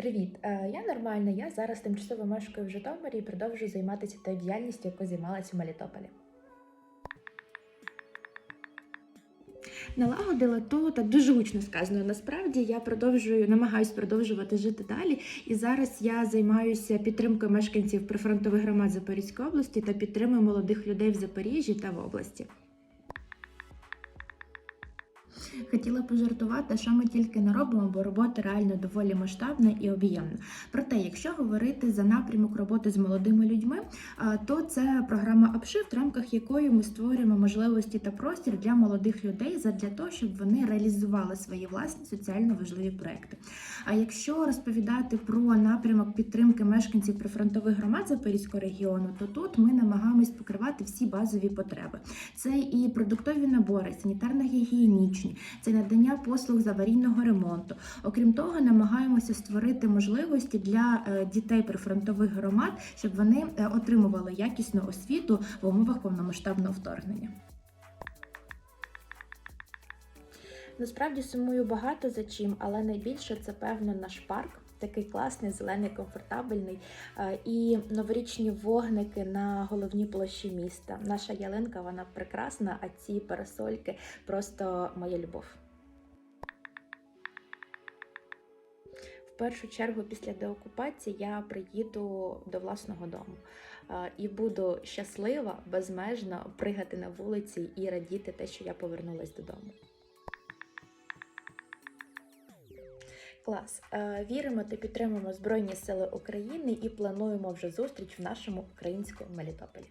Привіт, Е, я нормальна. Я зараз тимчасово мешкаю в Житомирі і продовжую займатися тою діяльністю, якою займалася у Мелітополі. Налагодила то так дуже гучно сказано. Насправді я продовжую, намагаюся продовжувати жити далі. І зараз я займаюся підтримкою мешканців прифронтових громад Запорізької області та підтримую молодих людей в Запоріжжі та в області. Хотіла пожартувати, що ми тільки не робимо, бо робота реально доволі масштабна і об'ємна. Проте, якщо говорити за напрямок роботи з молодими людьми, то це програма Upshift, в рамках якої ми створюємо можливості та простір для молодих людей задля того, щоб вони реалізували свої власні соціально важливі проекти. А якщо розповідати про напрямок підтримки мешканців прифронтових громад Запорізького регіону, то тут ми намагаємось покривати всі базові потреби. Це і продуктові набори, санітарно-гігієнічні, це надання послуг з аварійного ремонту. Окрім того, намагаємося створити можливості для е, дітей прифронтових громад, щоб вони е, отримували якісну освіту в умовах повномасштабного вторгнення. Насправді сумую багато за чим, але найбільше це певно наш парк. Такий класний, зелений, комфортабельний е, і новорічні вогники на головній площі міста. Наша ялинка вона прекрасна, а ці парасольки просто моя любов. В першу чергу, після деокупації я приїду до власного дому е, і буду щаслива, безмежно пригати на вулиці і радіти те, що я повернулась додому. Клас. Е, Віримо та підтримуємо Збройні Сили України і плануємо вже зустріч в нашому українському Мелітополі.